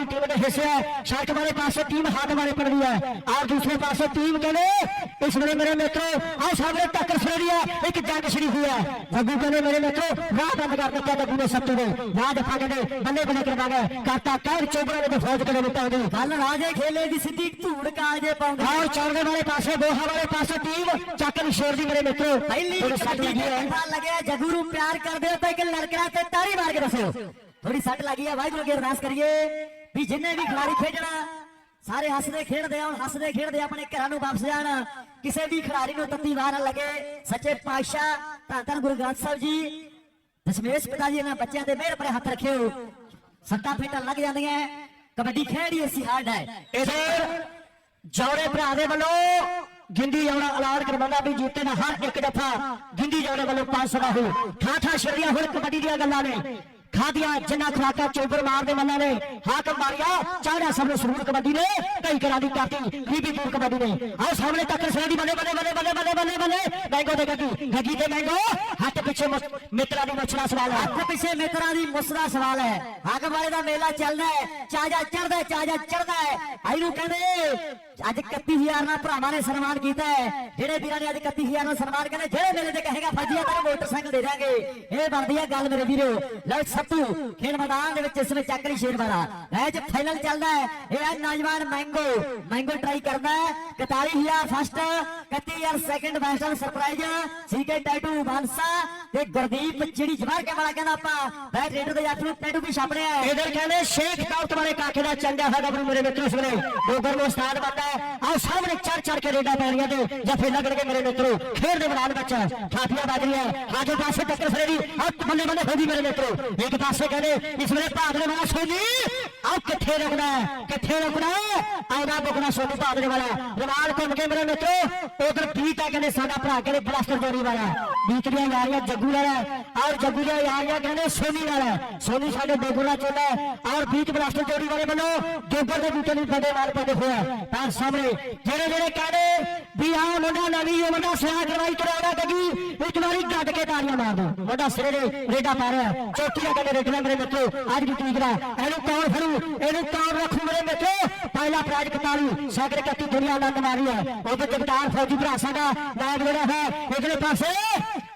वाली टीम का हिस्सा है। शायद हमारे पास से टीम हाथ हमारे पड़ रही है। और दूसरे पास से टीम कहने इस बड़े मेरे मित्रों आओ सामने टक्कर सुन रही है एक जंग शुरू हुई है। गग्गू कहने मेरे मित्रों राह बंद कर दिया गग्गू ने सत्तू ने राह दिखा कहने बल्ले बल्ले करवा गए करता कर चौबरा ने फौज कहने मिटा दी कल राजे खेले जी सीधी धूड़ का आजे पाऊँगा और चौबरे वाले पास से दोहा वाले पास से टीम। चाकन शेर जी मेरे मित्रों पहली लगे जगू प्यार कर दे तो एक लड़कड़ा तारी मार के दसो थोड़ी सट लगी है भाई थोड़ा अरदास करिए। ਵੀ ਜਿੰਨੇ ਵੀ ਖਿਡਾਰੀ ਖੇਡਣਾ, ਸਾਰੇ ਹੱਸਦੇ ਖੇਡਦੇ ਆਉਣ ਹੱਸਦੇ ਖੇਡਦੇ ਆਪਣੇ ਘਰਾਂ ਨੂੰ ਵਾਪਸ ਜਾਣ। ਕਿਸੇ ਵੀ ਖਿਡਾਰੀ ਨੂੰ ਤੱਤੀ ਵਾਰ ਨਾ ਲੱਗੇ। ਸੱਚੇ ਪਾਤਸ਼ਾਹ, ਧੰਨ ਧੰਨ ਗੁਰੂ ਗ੍ਰੰਥ ਸਾਹਿਬ ਜੀ। ਦਸ਼ਮੇਸ਼ ਪਿਤਾ ਜੀ, ਇਹਨਾਂ ਬੱਚਿਆਂ ਦੇ ਮਿਹਰ ਪਰੇ ਹੱਥ ਰੱਖਿਓ। ਸੱਟਾਂ ਫੇਟਾਂ ਲੱਗ ਜਾਂਦੀਆਂ ਕਬੱਡੀ ਖੇਡ ਹੀ ਹਾਰਡ ਹੈ ਇਧਰ ਜੌੜੇ ਭਰਾ ਦੇ ਵੱਲੋਂ ਗਿੰਦੀ ਜਾਉਣਾ ਐਲਾਨ ਕਰਵਾਉਂਦਾ ਵੀ ਜੀਤੇ ਦਾ ਹਰ ਇੱਕ ਦਫਾ ਗਿੰਦੀ ਜਾਉਣੇ ਵੱਲੋਂ 500 ਦਾ ਹੋ ਠਾਠਾ ਸ਼ਰੀਆ ਹੁਣ ਕਬੱਡੀ ਦੀਆਂ ਗੱਲਾਂ ਨੇ। ਖਾਦੀਆਂ ਜਿੰਨਾ ਖਵਾਕਾ ਚੋਬਰ ਮਾਰਦੇ ਮੰਨਾਂ ਨੇ, ਹਾਕਮ ਮਾਰਿਆ ਚਾੜਾ ਸਭ ਨੂੰ ਸਰੂਰ ਕਬੱਡੀ ਨੇ, ਕਈ ਕਰਾਂ ਦੀ ਕਾਤੀ ਬੀਬੀ ਕਬੱਡੀ ਨੇ। ਆਓ ਸਾਹਮਣੇ ਤੱਕ ਸਰਾ ਦੀ ਬੱਲੇ ਬੱਲੇ ਬੱਲੇ ਬੱਲੇ ਬੱਲੇ ਬੱਲੇ ਬੱਲੇ। ਮੈਂਗੋ ਦੇ ਗੱਗੀ ਗੱਗੀ ਤੇ ਮੈਂਗੋ। ਹੱਥ ਪਿੱਛੇ ਮਿੱਤਰਾਂ ਦੀ ਮੁੱਛ ਦਾ ਸਵਾਲ ਹੈ। ਹੱਥ ਪਿੱਛੇ ਮਿੱਤਰਾਂ ਦੀ ਮੁਸਰਾ ਸਵਾਲ ਹੈ। ਹੱਕ ਵਾਲੇ ਦਾ ਮੇਲਾ ਚੱਲਦਾ ਹੈ। ਚਾਜਾ ਚੜਦਾ ਚਾਜਾ ਚੜਦਾ ਹੈ। ਆਈਨੂੰ ਕਹਿੰਦੇ, ਅੱਜ 31000 ਨਾਲ ਭਰਾਵਾਂ ਨੇ ਸਨਮਾਨ ਕੀਤਾ ਹੈ। ਜਿਹੜੇ ਵੀਰਾਂ ਨੇ ਅੱਜ 31000 ਨਾਲ ਸਨਮਾਨ ਕਹਿੰਦੇ ਜਿਹੜੇ ਮੇਰੇ ਤੇ ਕਹੇਗਾ, ਫੱਜੀਆ ਤੈਨੂੰ ਮੋਟਰਸਾਈਕਲ ਦੇ ਦਾਂਗੇ। ਇਹ ਬਣਦੀ ਹੈ ਗੱਲ ਮੇਰੇ ਵੀਰੋ। ਲਓ ਸੱਤੂ ਖੇਡ ਮੈਦਾਨ ਦੇ ਵਿੱਚ ਇਸ ਵਿੱਚ ਚੱਕਰੀ ਸ਼ੇਰ ਵਾਲਾ। ਮੈਚ ਫਾਈਨਲ ਚੱਲਦਾ ਹੈ, ਇਹ ਹੈ ਨੌਜਵਾਨ ਮੈਂਗੋ। ਮੈਂਗੋ ਟਰਾਈ ਕਰਦਾ ਹੈ। 41000 first 31000 second best surprise CK tattoo ਬਾਂਸਾ ਤੇ ਗੁਰਦੀਪ ਚਿੜੀ ਜਵਾਰ ਕੇ ਵਾਲਾ ਕਹਿੰਦਾ ਆਪਾਂ ਬੈਟ ਰੇਡਰ ਦੇ ਜੱਟ ਟੈਟੂ ਵੀ ਛਾਪਣਿਆ ਹੈ ਇਧਰ ਕਹਿੰਦੇ ਸ਼ੇਖ ਦੌਲਤ ਵਾਲੇ ਕਾਕੇ ਦਾ ਚੰਗਾ ਹੈ ਗੱਭਰੂ ਮੇਰੇ ਮਿੱਤਰੋ ਇਸ ਵੇਲੇ ਡੋਗਰ ਨੂੰ ਉਸਤਾਦ ਬਣਦਾ ਹੈ। ਆਓ ਸਾਹਮਣੇ ਚੜ ਚੜ ਕੇ ਰੇਡਾ ਪੈਣੀਆਂ ਤੇ ਜਫੇ ਲੱਗਣਗੇ ਮੇਰੇ ਮਿੱਤਰੋ ਖੇਡ ਦੇ ਮੈਦਾਨ ਵਿੱਚ ਥਾਪੀਆਂ ਵੱਜ ਰਹੀਆਂ। ਆਜੋ ਪਾਸੇ ਟੱਕਰ ਫਰੇੜੀ ਆਓ ਬੱਲੇ ਬੱਲੇ ਹੋ ਮੇਰੇ ਮਿੱਤਰੋ। ਇੱਕ ਪਾਸੇ ਕਹਿੰਦੇ, ਇਸ ਵੇਲੇ ਭਾਦਰੇ ਵਾਲਾ ਸੋਨੀ ਆਓ ਕਿੱਥੇ ਰੁਕਣਾ ਕਿੱਥੇ ਰੁਕਣਾ ਹੈ? ਆਉਂਦਾ ਬੁਕਣਾ ਸੋਨੀ ਭਾਦਰੇ ਵਾਲਾ। ਰਵਾਲ ਘੁੰਮ ਕੇ ਮੇਰੇ ਮਿੱਤਰੋ, ਉਧਰ ਬੀਟ ਹੈ ਕਹਿੰਦੇ, ਸਾਡਾ ਭਰਾ ਕਹਿੰਦੇ ਬਲਾਸਟਰ ਜੋੜੀ ਵਾਲਾ। दूसरी आ गया जग्गू वाला और जग्गू का आ गया कहने सोनी वाला सोनी साढ़े बेगुला चला और बीच ब्लास्टर जोड़ी वाले बनो गोबर के बूटे नहीं पड़े मार पड़े हुए तार सामने जेड़े जेड़े कहने भी आ मुंडा नवी ये मुंडा सियाह करवाई कराना कभी एक बारी डट के तालियां मार दो मुंडा सिरे रे रेडा पा रहा है चौथी का कहने रेडा मेरे मित्रों आज की तीसरा ਇਹਨੂੰ ਕੌਣ ਫੜੂ ਇਹਨੂੰ ਕੌਣ ਰੱਖੂ ਮੇਰੇ ਮਿੱਤਰੋ ਪਹਿਲਾ ਪ੍ਰਾਜ 41 ਸਾਗਰ ਕੱਤੀ ਦੁਨੀਆ ਆਨੰਦ ਮਾਰੀ ਹੈ ਉਹ ਤੇ ਜਗਤਾਰ ਫੌਜੀ ਭਰਾ ਸਾਡਾ ਨਾਮ ਜਿਹੜਾ ਹੈ ਉਸਲੇ ਪਾਸੇ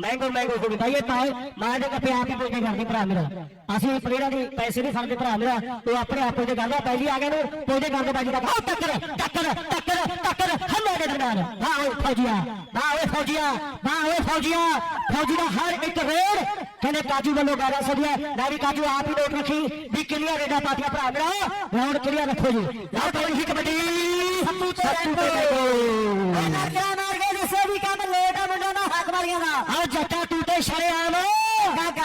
ਮੈਂਗੋ ਮੈਂਗੋ ਕੋਈ ਭਾਈ, ਇਹ ਪਾਏ ਮਾਂ ਦੇ ਕੱਪੇ ਆਪ ਹੀ ਪੋਜੇ ਕਰਦੇ ਭਰਾ ਮੇਰਾ, ਅਸੀਂ ਪਲੇਅਰਾਂ ਦੇ ਪੈਸੇ ਨਹੀਂ ਫੜਦੇ ਭਰਾ ਮੇਰਾ ਉਹ ਆਪਣੇ ਆਪ ਪੋਜੇ ਕਰਦਾ ਪਹਿਲੀ ਆ ਗਏ ਨੂੰ ਪੋਜੇ ਕਰਦੇ ਬਾਜੀ ਦਾ, ਆਹ ਟੱਕਰ ਟੱਕਰ ਟੱਕਰ ਟੱਕਰ, ਹੱਲੇ ਦੇ ਦਰਦਾਰ ਵਾਹ ਓਏ ਫੌਜੀਆ, ਵਾਹ ਓਏ ਫੌਜੀਆ, ਵਾਹ ਓਏ ਫੌਜੀਆ, ਫੌਜੀ ਦਾ ਹਰ ਇੱਕ ਰੇਡ, ਕਹਿੰਦੇ ਕਾਜੂ ਵੱਲੋਂ ਗਾਰਾ ਸਦੀਆ ਮੈਂ ਵੀ ਕਾਜੂ ਆਪ ਹੀ ਨੋਟ ਰੱਖੀ, ਵੀ ਕਿੰਨੀਆਂ ਰੇਡਾਂ ਪਾਤੀਆਂ ਭਰਾ ਮੇਰਾ ਰਾਉਂਡ ਕਿੰਨੀਆਂ ਰੱਖੋ ਜੀ, ਲਓ ਕੋਈ ਕਬੱਡੀ, ਸੱਤੂ ਤੇ ਰੈਂਬੋ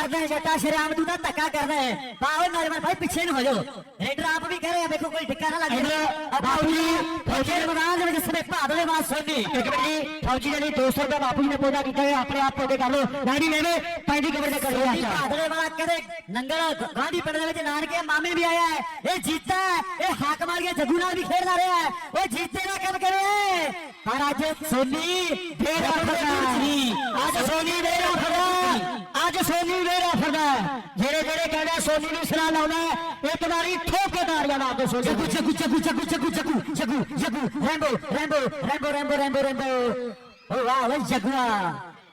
करना है जटा श्री राम रामदूत तका करना है। बाहो नरवर भाई पीछे न हो जाओ। रेडर आप भी कह रहे हैं देखो कोई टिक्का ना लगे। बाबूजी फौजी मैदान में जिसमें पादले बात सुननी एक मिनट जी फौजी जी 200 रुपए बापू जी ने पौधा किया है अपने आप पौधे कर लो गाड़ी लेवे पैंडी कवर कर लिया अच्छा पादले वाला करे। नंगल गाड़ी पड़ने में नान के मामे भी आया है। ए जीता है ए हाक मार के जगुनाल भी खेल रहा है। ओ जीते ना कब करे महाराज सोनी बेरा फड़ा आज सोनी बेरा फड़ा ਜਿਹੜੇ ਜਿਹੜੇ ਕਹਿੰਦੇ ਸੋਨੀ ਨੂੰ ਸਿਰਾ ਲਾਉਣਾ ਇੱਕ ਵਾਰੀ ਠੋਕੇ ਤਾੜੀਆਂ ਮਾਰ ਦੋ Soni Jaggu Jaggu Jaggu Jaggu Jaggu Jaggu Jaggu Jaggu Rambo Rambo Rambo Rambo Rambo Rambo. ਓ ਵਾਹ ਵੇ ਜੱਗੂਆ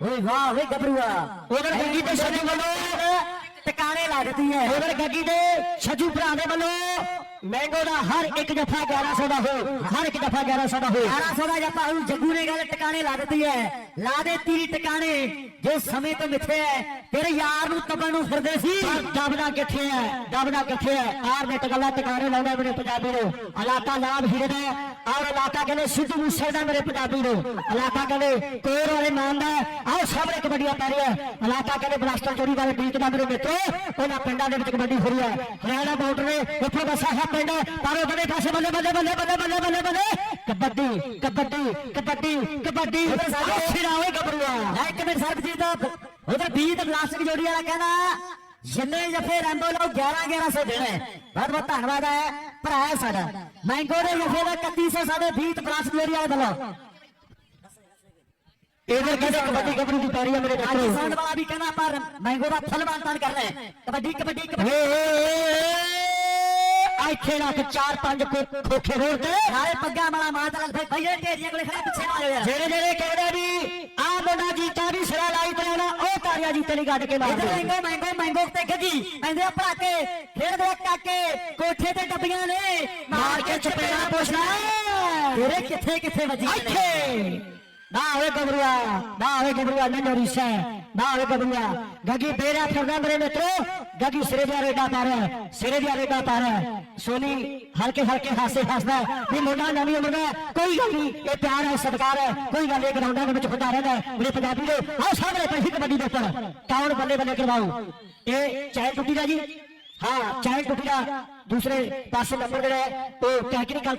ਓਏ ਵਾਹ ਵੇ ਗੱਭਰੂਆ। ਉਧਰ ਗੱਗੀ ਤੇ ਸੱਜੂ ਵੱਲੋਂ। ਟਿਕਾਣੇ ਲਾ ਦਿੱਤੀ ਹੈ। ਉਧਰ ਗੱਗੀ ਦੇ ਛੱਜੂ ਭਰਾ ਦੇ ਵੱਲੋਂ। ਮੈਂਗੋ ਦਾ ਹਰ ਇੱਕ ਜਫਾ 1100 ਦਾ ਹੋ ਹਰ ਇੱਕ ਜਫਾ 1100 ਦਾ ਹੋ। 1100 ਦਾ ਹੁਣ ਜੱਗੂ ਨੇ ਗੱਲ ਟਿਕਾਣੇ ਲਾ ਦਿੱਤੀ ਹੈ। ਲਾ ਦੇ ਤੀਰੀ ਟਿਕਾਣੇ, ਜੇ ਸਮੇਂ ਤੋਂ ਮਿੱਥੇ ਹੈ ਤੇਰੇ ਯਾਰ ਨੂੰ ਤਬਣ ਨੂੰ ਫਿਰਦੇ ਸੀ। ਦਬਦਾ ਕਿੱਥੇ ਹੈ ਦਬਦਾ ਕਿੱਥੇ ਹੈ ਆਰ ਨੇ ਟਕਲਾ ਟਿਕਾਣੇ ਲਾਉਂਦਾ ਮੇਰੇ ਪੰਜਾਬੀ ਨੂੰ। ਇਲਾਕਾ ਲਾਭ ਹੀਰਦਾ ਔਰ ਇਲਾਕਾ ਕਹਿੰਦੇ, ਸਿੱਧੂ ਮੂਸੇ ਦਾ ਮੇਰੇ ਪੰਜਾਬੀ ਨੂੰ। ਇਲਾਕਾ ਕਹਿੰਦੇ ਕੋਰ ਵਾਲੇ ਮਾਨ ਦਾ ਆਹ ਸਾਹਮਣੇ ਕਬੱਡੀਆਂ ਪੈ ਰਹੀ ਹੈ ਇਲਾਕਾ ਕਹਿੰਦੇ, ਬਲਾਸਟਰ ਚੋਰੀ ਵਾਲੇ ਬੀਤ ਦਾ ਮੇਰੇ ਮਿੱਤਰੋ, ਉਹਨਾਂ ਪਿੰਡਾਂ ਦੇ ਵਿੱਚ ਕਬੱਡੀ ਹੋ ਰਹੀ ਹੈ ਹਰਿਆਣਾ ਬਾਰਡਰ ਨੇ ਉੱਥੇ ਵਸਾ ਹੈ ਪਿੰਡ ਪਰ ਉਹਦੇ ਪਾਸੇ ਬੱਲੇ ਬੱਲੇ ਬੱਲੇ ਬੱਲੇ ਬੱਲੇ ਬੱਲੇ। ਕਬੱਡੀ ਕਬੱਡੀ ਕਬੱਡੀ ਕਬੱਡੀ। ਸਿਰਾਵੇ ਗੱਭਰੂਆ ਲੈ ਇੱਕ ਮਿੰਟ ਸਰਬਜੀਤ ਉਧਰ 20 ਤੇ ਪਲਾਸਟਿਕ ਜੋੜੀ ਵਾਲਾ ਕਹਿੰਦਾ ਜਿੰਨੇ ਜਫੇ ਰੈਂਬੋ ਲਓ 11 1100 ਦੇਣਾ। ਬਹੁਤ ਬਹੁਤ ਧੰਨਵਾਦ ਹੈ। ਭਰਾ ਹੈ ਸਾਡਾ। ਮੈਂਗੋ ਦੇ ਜਫੇ ਦਾ 3100 ਸਾਡੇ 20 ਤੇ ਪਲਾਸਟਿਕ ਜੋੜੀ ਵਾਲੇ ਵੱਲੋਂ। ਇਧਰ ਕਹਿੰਦੇ ਕਬੱਡੀ ਗੱਭਰੂ ਦੀ ਪੈਰੀ ਹੈ ਮੇਰੇ ਮਿੱਤਰੋ। ਸਾਊਂਡ ਵਾਲਾ ਵੀ ਕਹਿੰਦਾ ਪਰ ਮੈਂਗੋ ਦਾ ਫੁੱਲ ਮਾਨਤਾਨ ਕਰਨਾ ਹੈ। ਕਬੱਡੀ ਕਬੱਡੀ ਕਬੱਡੀ। ਇੱਥੇ ਰੱਖ ਚਾਰ ਪੰਜ ਖੋਖੇ ਰੋਡ ਤੇ। ਨਾਲੇ ਪੱਗਾਂ ਵਾਲਾ ਮਾਨਤਾਨ ਫਿਰ ਭਈਏ ਢੇਰੀਆਂ ਕੋਲੇ ਖੜੇ ਪਿੱਛੇ ਮਾਰੋ ਯਾਰ ਜਿਹੜੇ ਜਿਹੜੇ ਕਹਿੰਦੇ ਵੀ ਆ ਮੁੰਡਾ ਜੀਤਾ ਵੀ ਸਿਰਾ ਲਾਈ ਤੇ ਨਾ ਉਹ ਤਾਰੀਆਂ ਜੀਤੇ ਨਹੀਂ ਕੱਢ ਕੇ ਮਾਰਦੇ ਮੈਂਗੋ ਮੈਂਗੋ ਮੈਂਗੋ ਤੇ ਗੱਜੀ ਪੈਂਦੇ ਆ ਭਰਾ ਕੇ ਖੇਡਦੇ ਆ ਕਾਕੇ ਕੋਠੇ ਤੇ ਡੱਬੀਆਂ ਨੇ। ਮਾਰ ਕੇ ਚਪੇੜਾ ਪੁੱਛਣਾ ਤੇਰੇ ਕਿੱਥੇ ਕਿੱਥੇ ਵੱਜੀਆਂ ਨੇ? ਇੱਥੇ। ਨਾ ਹੋਵੇ ਗਬਰੂਆ ਨਾ ਹੋਵੇ ਗਬਰੂਆ ਨਾ ਨੋਰੀਸਾ ਨਾ ਹੋਵੇ ਗਬਰੂਆ ਗੱਗੀ ਬੇਰਾ ਫਿਰਦਾ ਮੇਰੇ ਮਿੱਤਰੋ ਗੱਗੀ ਸਿਰੇ ਦਾ ਰੇਡਾ ਪਾ ਰਿਹਾ ਹੈ, ਸਿਰੇ ਦਾ ਰੇਡਾ ਪਾ ਰਿਹਾ। ਹੈ। ਸੋਨੀ ਹਲਕੇ ਹਲਕੇ ਹਾਸੇ ਹੱਸਦਾ ਹੈ ਵੀ ਮੁੰਡਾ ਨਵੀਂ ਉਮਰ ਦਾ ਹੈ, ਕੋਈ ਗੱਲ ਨਹੀਂ ਇਹ ਪਿਆਰ ਹੈ ਸਤਿਕਾਰ ਹੈ ਕੋਈ ਗੱਲ ਨਹੀਂ ਗਰਾਊਂਡਾਂ ਦੇ ਵਿੱਚ ਹੁੰਦਾ ਰਹਿੰਦਾ ਹੈ। ਮੇਰੇ ਪੰਜਾਬੀ ਦੇ। ਆਓ ਸਾਹਮਣੇ ਪਈ ਕਬੱਡੀ ਦੇ ਉੱਪਰ ਕੌਣ ਬੱਲੇ ਬੱਲੇ ਕਰਵਾਓ ਇਹ ਚਾਹੇ ਟੁੱਟੀ ਦਾ ਜੀ? ਹਾਂ ਚਾਹੇ ਟੁੱਟੀ ਦਾ। ਦੂਸਰੇ ਪਾਸੇ ਨੰਬਰ ਜਿਹੜਾ ਹੈ ਉਹ ਟੈਕਨੀਕਲ